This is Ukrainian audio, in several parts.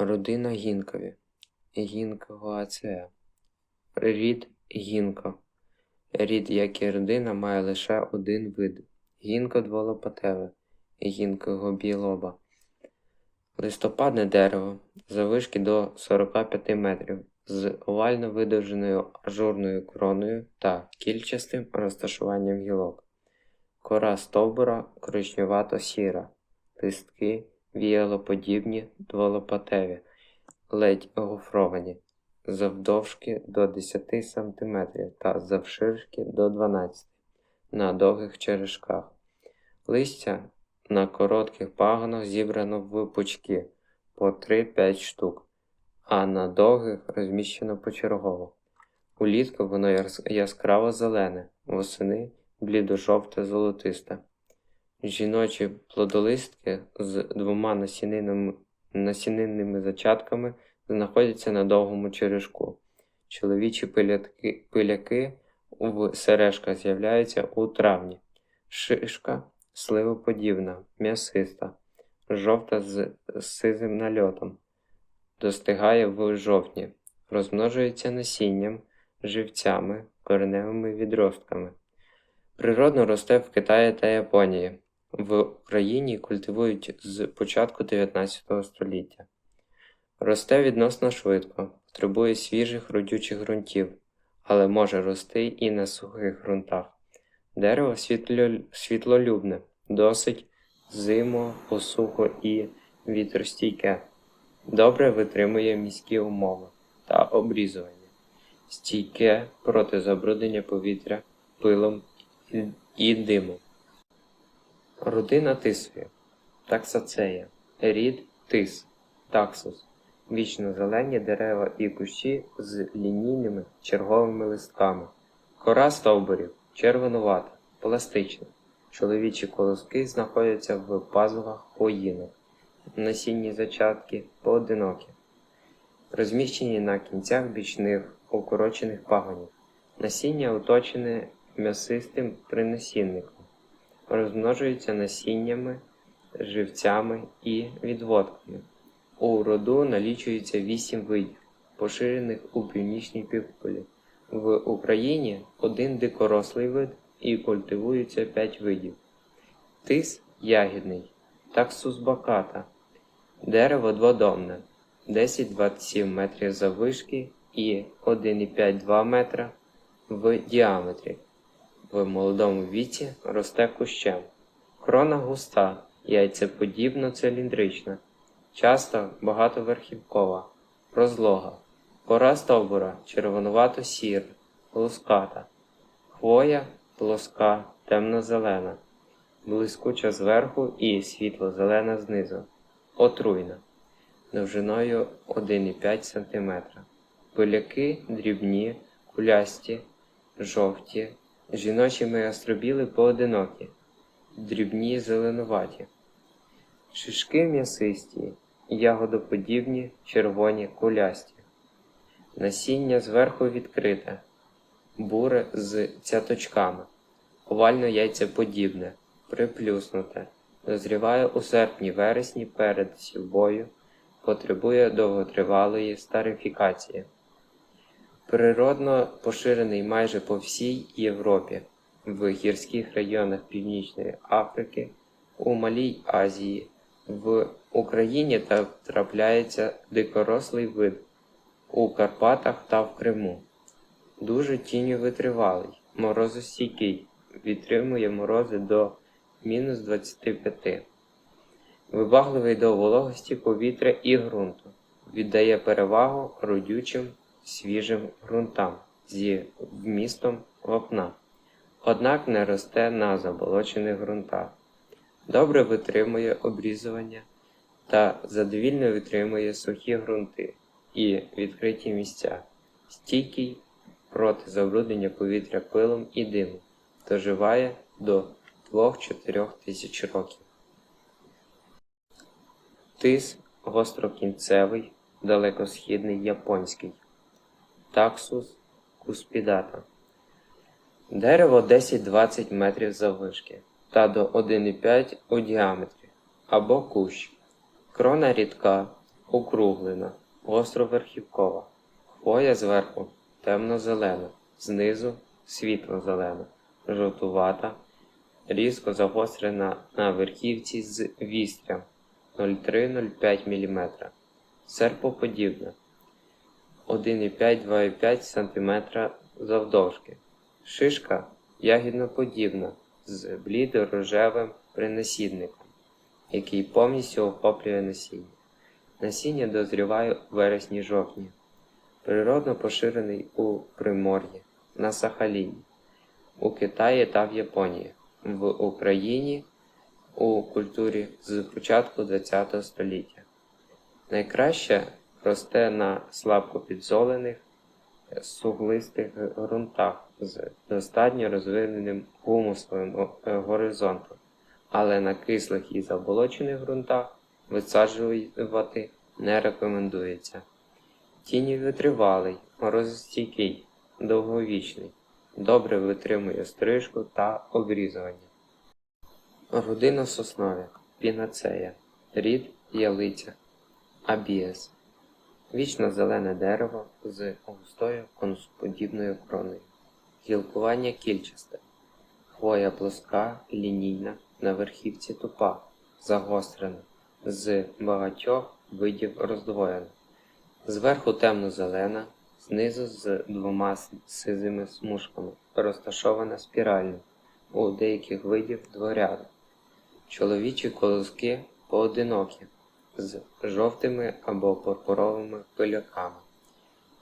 Родина гінкові. Гінкоацеа. Рід гінко. Рід, як і родина, має лише один вид. Гінко дволопатеве. Гінкого білоба. Листопадне дерево завишки до 45 метрів з овально видовженою ажурною кроною та кільчастим розташуванням гілок. Кора стовбура коричневато-сіра, листки віялоподібні, дволопатеві, ледь гофровані, завдовжки до 10 см та завширшки до 12 на довгих черешках. Листя на коротких пагонах зібрано в пучки по 3-5 штук, а на довгих розміщено почергово. Улітку воно яскраво зелене, восени блідо-жовте золотисте. Жіночі плодолистки з двома насінинними, зачатками знаходяться на довгому черешку. Чоловічі пилятки, пиляки в сережках з'являються у травні. Шишка сливоподібна, м'ясиста, жовта з сизим нальотом. Достигає в жовтні, розмножується насінням, живцями, кореневими відростками. Природно росте в Китаї та Японії. В Україні культивують з початку 19 століття. Росте відносно швидко, потребує свіжих родючих ґрунтів, але може рости і на сухих ґрунтах. Дерево світло, світлолюбне, досить зимо, посухо і вітростійке. Добре витримує міські умови та обрізування. Стійке проти забруднення повітря пилом і димом. Родина тисові. Таксацея. Рід тис. Таксус. Вічно зелені дерева і кущі з лінійними черговими листками. Кора стовбурів червонувата, пластична. Чоловічі колоски знаходяться в пазухах хвоїнок. Насінні зачатки поодинокі. Розміщені на кінцях бічних укорочених пагонів. Насіння оточене м'ясистим принасінником. Розмножується насіннями, живцями і відводками. У роду налічується 8 видів, поширених у північній півкулі. В Україні один дикорослий вид і культивується 5 видів. Тис ягідний, таксус баката, дерево дводомне, 10-27 метрів заввишки і 1,5-2 метра в діаметрі. В молодому віці росте кущем. Крона густа, яйцеподібно циліндрична, часто багатоверхівкова, розлога. Кора стовбура червонувато-сіра, луската. Хвоя плоска, темно-зелена, блискуча зверху і світло-зелена знизу. Отруйна, довжиною 1,5 см. Пиляки дрібні, кулясті, жовті, жіночі остробіли поодинокі, дрібні зеленуваті. Шишки м'ясисті, ягодоподібні, червоні кулясті. Насіння зверху відкрите, буре з цяточками, овально яйцеподібне, приплюснуте, дозріває у серпні-вересні перед сівбою, потребує довготривалої старифікації. Природно поширений майже по всій Європі, в гірських районах Північної Африки, у Малій Азії, в Україні та трапляється дикорослий вид у Карпатах та в Криму. Дуже тінню витривалий, морозостійкий, відтримує морози до мінус 25. Вибагливий до вологості повітря і ґрунту. Віддає перевагу родючим свіжим ґрунтам зі вмістом вапна. Однак не росте на заболочених ґрунтах. Добре витримує обрізування та задовільно витримує сухі ґрунти і відкриті місця, стійкий проти забруднення повітря пилом і димом, доживає до 2-4 тисяч років. Тис гострокінцевий, далекосхідний японський. Таксус куспідата. Дерево 10-20 метрів заввишки та до 1,5 у діаметрі або кущ. Крона рідка, округлена, гостроверхівкова. Хвоя зверху темно-зелена, знизу світло-зелена, жовтувата, різко загострена на верхівці з вістрям 0,3-0,5 мм. Серпоподібна 1,5-2,5 см завдовжки. Шишка ягідноподібна з блідо-рожевим принасідником, який повністю охоплює насіння. Насіння дозріває у вересні-жовтні. Природно поширений у Примор'ї, на Сахаліні, у Китаї та в Японії, в Україні у культурі з початку ХХ століття. Найкраще росте на слабко підзолених суглистих ґрунтах з достатньо розвиненим гумусовим о- е, горизонтом, але на кислих і заболочених ґрунтах висаджувати не рекомендується. Тіні витривалий, морозостійкий, довговічний, добре витримує стрижку та обрізування. Родина сосновик, пінацея, рід ялиця, абіес. Вічно зелене дерево з густою конусподібною кроною. Гілкування кільчасте. Хвоя плоска, лінійна, на верхівці тупа, загострена, з багатьох видів роздвоєна. Зверху темно-зелена, знизу з двома сизими смужками, розташована спірально, у деяких видів дворяда. Чоловічі колоски поодинокі, з жовтими або пурпуровими пиляками.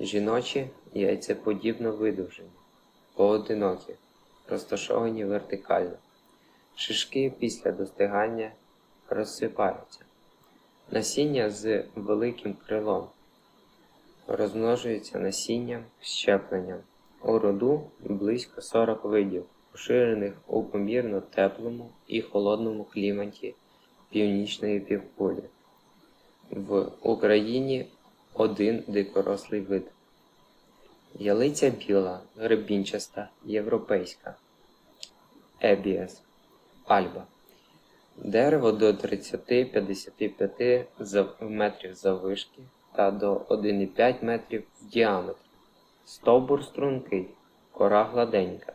Жіночі яйцеподібно видовжені, поодинокі, розташовані вертикально. Шишки після достигання розсипаються. Насіння з великим крилом. Розмножується насінням, щепленням. У роду близько 40 видів, поширених у помірно теплому і холодному кліматі північної півкулі. В Україні один дикорослий вид. Ялиця біла, гребінчаста, європейська. Ебіас. Альба. Дерево до 30-55 метрів заввишки та до 1,5 метрів в діаметрі. Стовбур стрункий, кора гладенька,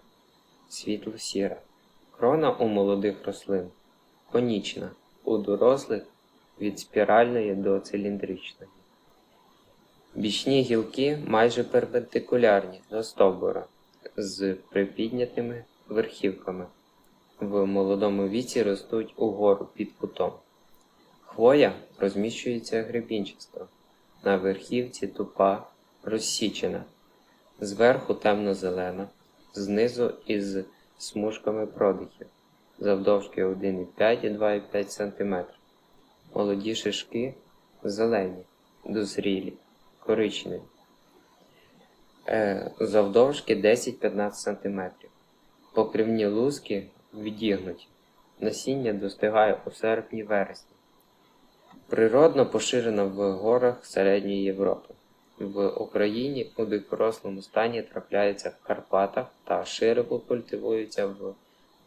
світло-сіра. Крона у молодих рослин конічна, у дорослих від спіральної до циліндричної. Бічні гілки майже перпендикулярні до стовбура з припіднятими верхівками. В молодому віці ростуть угору під кутом. Хвоя розміщується гребінчасто, на верхівці тупа розсічена, зверху темно-зелена, знизу із смужками продихів, завдовжки 1,5 і 2,5 см. Молоді шишки зелені, дозрілі, коричневі, е, завдовжки 10-15 см. Покривні лузки відігнуті. Насіння достигає у серпні-вересні. Природно поширено в горах Середньої Європи. В Україні у дикорослому стані трапляється в Карпатах та широко культивується в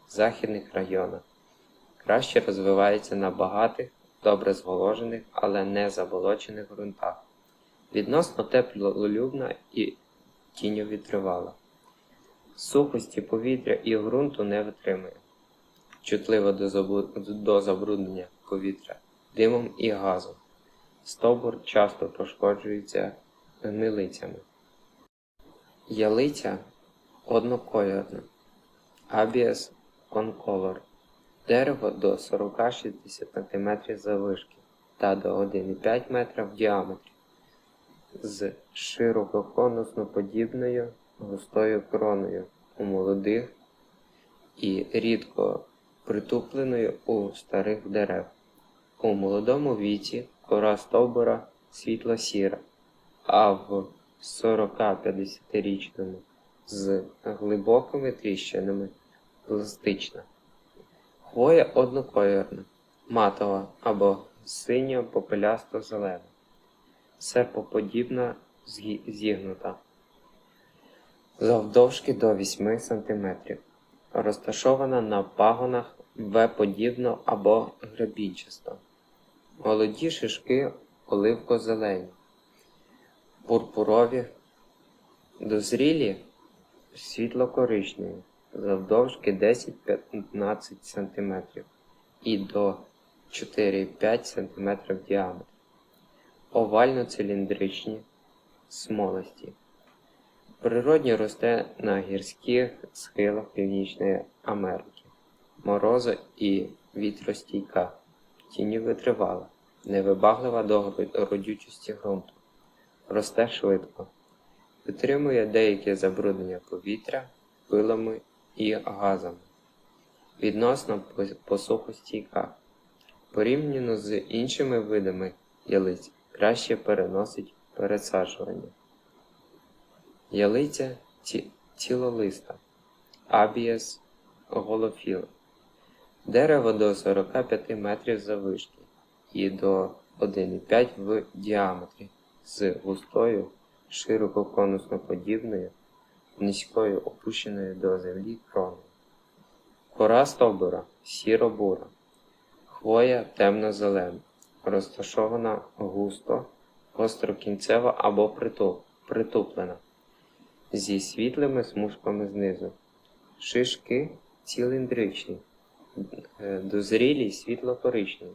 західних районах. Краще розвивається на багатих, добре зволожених, але не заболочених ґрунтах. Відносно теплолюбна і тіньовітривала. Сухості повітря і ґрунту не витримує. Чутлива до, забруднення повітря димом і газом. Стовбур часто пошкоджується гнилицями. Ялиця однокольорна. Абіас конколор. Дерево до 40-60 см заввишки та до 1,5 метра в діаметрі з ширококонусно-подібною густою кроною у молодих і рідко притупленою у старих дерев. У молодому віці кора стовбура світло-сіра, а в 40-50-річному з глибокими тріщинами пластична. Хвоя однокольорна, матова або синьо-попелясто-зелена, серпоподібна згі- зігнута, завдовжки до 8 см, розташована на пагонах В-подібно або гребінчасто. Молоді шишки оливко-зелені, пурпурові, дозрілі світло-коричневі, завдовжки 10-15 см і до 4-5 см в діаметрі, овально-циліндричні, смолисті. Природньо росте на гірських схилах Північної Америки, морозо і вітростійка, тіні витривала, невибаглива до родючості ґрунту, росте швидко, витримує деяке забруднення повітря пилами і газами, відносно посухостійка. Порівняно з іншими видами ялиць краще переносить пересаджування. Ялиця ці- цілолиста, абієс голофіла. Дерево до 45 метрів заввишки і до 1,5 в діаметрі з густою, широко конусноподібною, низькою опущеною до землі кроною. Кора стовбура сіро-бура, хвоя темно-зелена, розташована густо, гострокінцева або притул- притуплена зі світлими смужками знизу. Шишки циліндричні, е, дозрілі світло-коричневі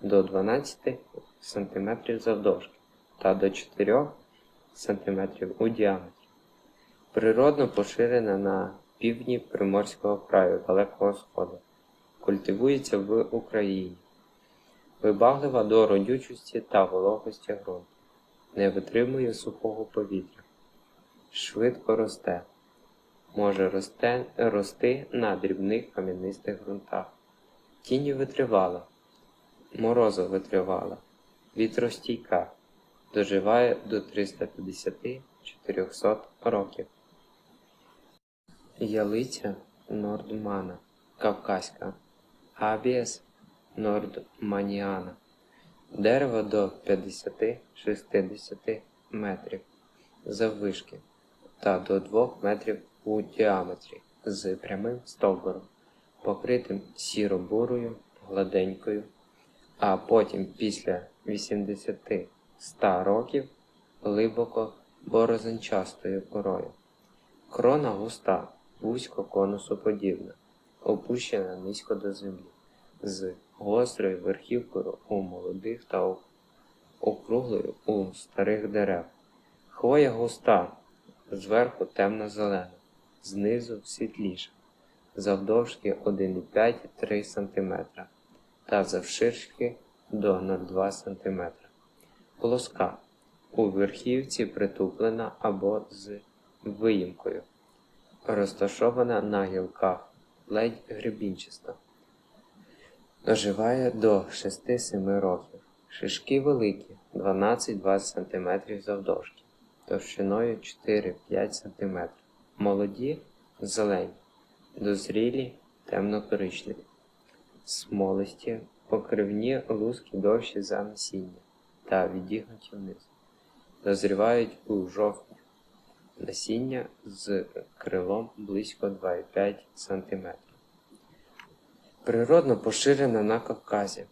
до 12 см завдовжки та до 4 см у діаметрі. Природно поширена на півдні Приморського краю Далекого Сходу. Культивується в Україні. Вибаглива до родючості та вологості ґрунту. Не витримує сухого повітря швидко росте. Може росте, рости на дрібних кам'янистих ґрунтах. Тіні витривала, морозу витривала, вітростійка, доживає до 350-400 років. Ялиця Нордмана, Кавказька, Абіес Нордманіана. Дерево до 50-60 метрів заввишки та до 2 метрів у діаметрі з прямим стовбуром, покритим сіро-бурою, гладенькою, а потім після 80-100 років глибоко борозенчастою корою. Крона густа, вузько конусоподібна, опущена низько до землі, з гострою верхівкою у молодих та округлою у старих дерев. Хвоя густа, зверху темно-зелена, знизу світліша, завдовжки 1,5-3 см та завширшки до 0,2 см. Плоска. У верхівці притуплена або з виїмкою, розташована на гілках, ледь гребінчаста. Доживає до 6-7 років. Шишки великі 12-20 см завдовжки товщиною 4-5 см. Молоді зелені, дозрілі темно-коричневі, смолисті, покривні луски довші за насіння та відігнуті вниз. Дозрівають у жовтні. Насіння з крилом близько 2,5 см. Природно поширена на Кавказі.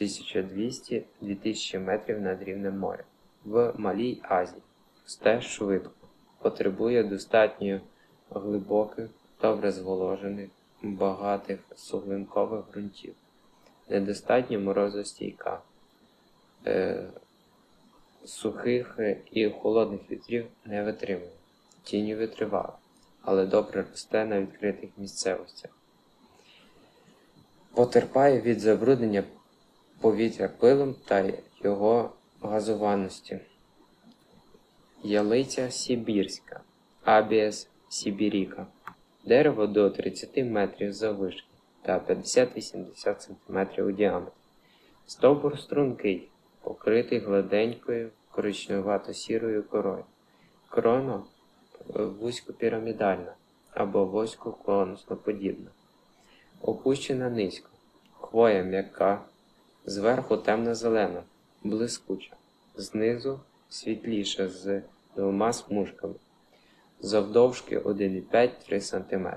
1200-2000 метрів над рівнем моря. В Малій Азії. Росте швидко, потребує достатньо глибоких, добре зволожених, багатих суглинкових ґрунтів, недостатньо морозостійка, е, сухих і холодних вітрів не витримує, тіні витривала, але добре росте на відкритих місцевостях. Потерпає від забруднення повітря пилом та його газованості. Ялиця Сибірська, Абіес Сибіріка. Дерево до 30 метрів заввишки та 50-80 см у діаметрі. Стовбур стрункий, покритий гладенькою коричневато-сірою корою. Крона е, вузькопірамідальна або вузькоконусноподібна. Опущена низько. Хвоя м'яка, зверху темно-зелена, блискуча, знизу світліша з двома смужками, завдовжки 1,5-3 см,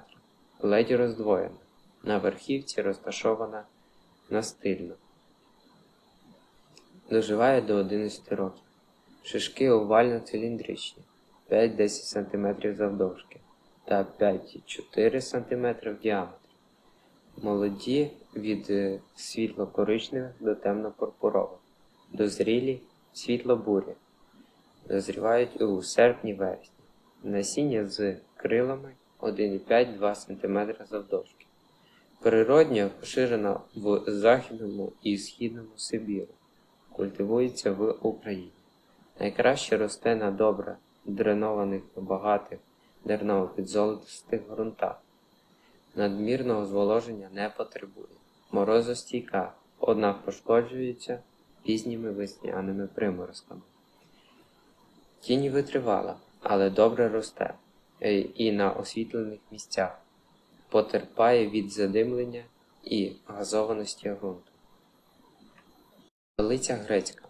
ледь роздвоєна, на верхівці розташована настильно. Доживає до 11 років. Шишки овально-циліндричні, 5-10 см завдовжки та 5-4 см в діаметрі. Молоді від е, світло-коричневих до темно-пурпурових, дозрілі світло-бурі. Дозрівають у серпні-вересні. Насіння з крилами 1,5-2 см завдовжки. Природньо поширена в Західному і Східному Сибіру. Культивується в Україні. Найкраще росте на добре дренованих багатих дерново-підзолотистих ґрунтах. Надмірного зволоження не потребує. Морозостійка, однак пошкоджується пізніми весняними приморозками. Тінь витривала, але добре росте е, і на освітлених місцях. Потерпає від задимлення і газованості ґрунту. Столиця грецька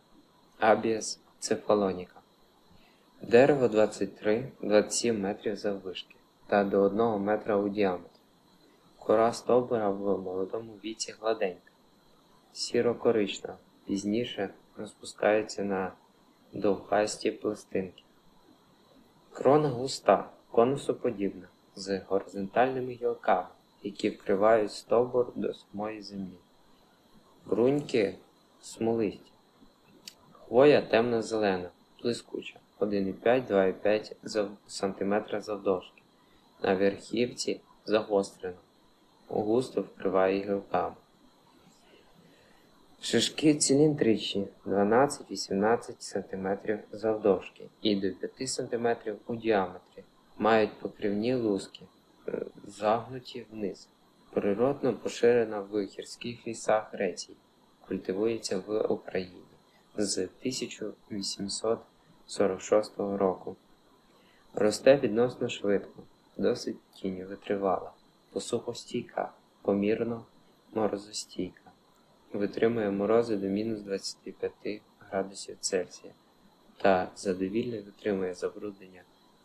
Абіас цефалоніка. Дерево 23-27 метрів заввишки та до 1 метра у діаметрі. Кора стовбура в молодому віці гладенька, сіро-коричнева, пізніше розпускається на довгасті пластинки. Крона густа, конусоподібна, з горизонтальними гілками, які вкривають стовбур до самої землі. Бруньки смолисті. Хвоя темно-зелена, блискуча, 1,5-2,5 см завдовжки. На верхівці загострена, густо вкриває гілками. Шишки циліндричні 12-18 см завдовжки і до 5 см у діаметрі. Мають покривні луски, е, загнуті вниз. Природно поширена в гірських лісах Греції. Культивується в Україні з 1846 року. Росте відносно швидко, досить тіньо витривала, посухостійка, помірно морозостійка. Витримує морози до мінус 25 градусів Цельсія та задовільно витримує забруднення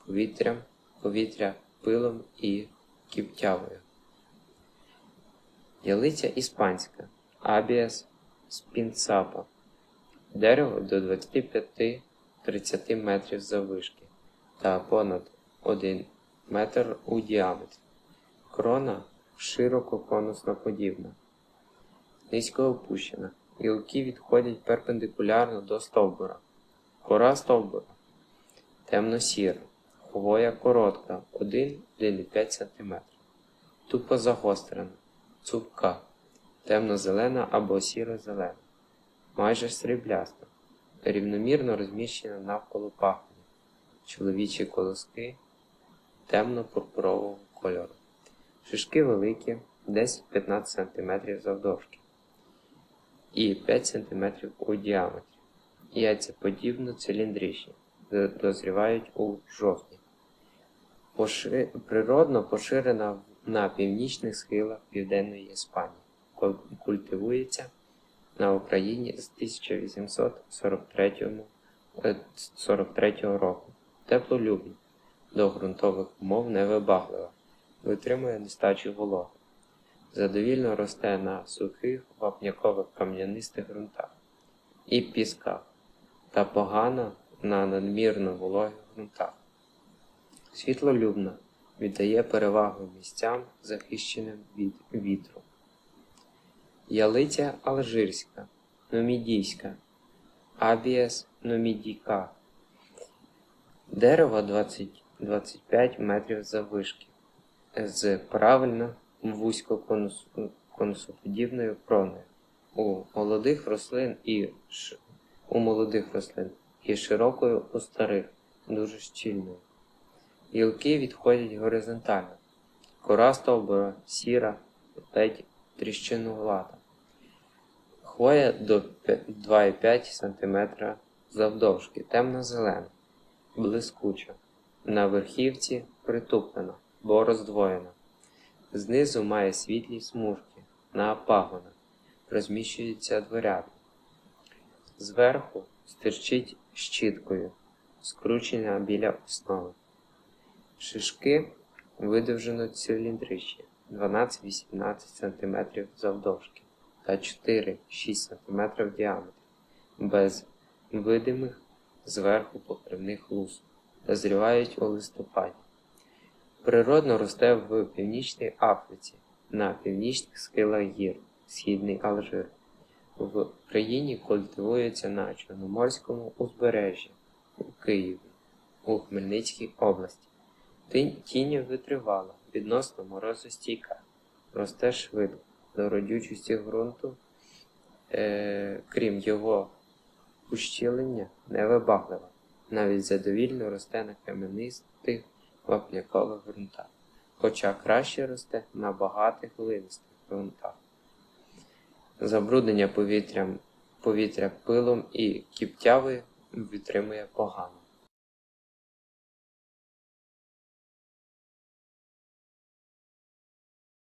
повітрям, повітря пилом і кіптявою. Ялиця іспанська Абіас спінсапа. Дерево до 25-30 метрів заввишки та понад 1 метр у діаметрі. Крона широко конусно подібна, низько опущена. Гілки відходять перпендикулярно до стовбура. Кора стовбура темно-сіра, хвоя коротка 1-1,5 см. Тупо загострена, цупка, темно-зелена або сіро-зелена майже срібляста, рівномірно розміщена навколо пахви, чоловічі колоски темно-пурпурового кольору. Шишки великі 10-15 см завдовжки і 5 см у діаметрі. Яйця подібно циліндричні, дозрівають у жовтні. Поши... Природно поширена на північних схилах Південної Іспанії, культивується на Україні з 1843 43 року. Теплолюбна, до ґрунтових умов невибаглива, витримує нестачу вологи. Задовільно росте на сухих вапнякових кам'янистих ґрунтах і пісках та погано на надмірно вологих ґрунтах. Світлолюбна віддає перевагу місцям, захищеним від вітру. Ялиця алжирська, номідійська, Абіас номідіка. Дерево 20-25 метрів заввишки з правильно вузько-конусоподібною кроною. У молодих рослин і ш... у молодих рослин і широкою у старих, дуже щільною. Гілки відходять горизонтально. Кора стовбура сіра, ледь тріщинувата. Хвоя до 2,5 см завдовжки, темно-зелена, блискуча. На верхівці притуплена, бо роздвоєна. Знизу має світлі смужки на пагонах, розміщується дверями. Зверху стирчить щіткою, скручена біля основи. Шишки видовжено циліндричні 12-18 см завдовжки та 4-6 см в діаметрі. без видимих зверху покривних лус. Дозрівають у листопаді. Природно росте в Північній Африці, на північних схилах гір, Східний Алжир. В країні культивується на Чорноморському узбережжі, у Києві, у Хмельницькій області. Тінь витривала, відносно морозостійка, росте швидко до родючості ґрунту, е, крім його ущілення, невибаглива. Навіть задовільно росте на кам'янистих вапнякових ґрунтах, хоча краще росте на багатих глинистих ґрунтах. Забруднення повітрям, повітря пилом і кіптявою витримує погано.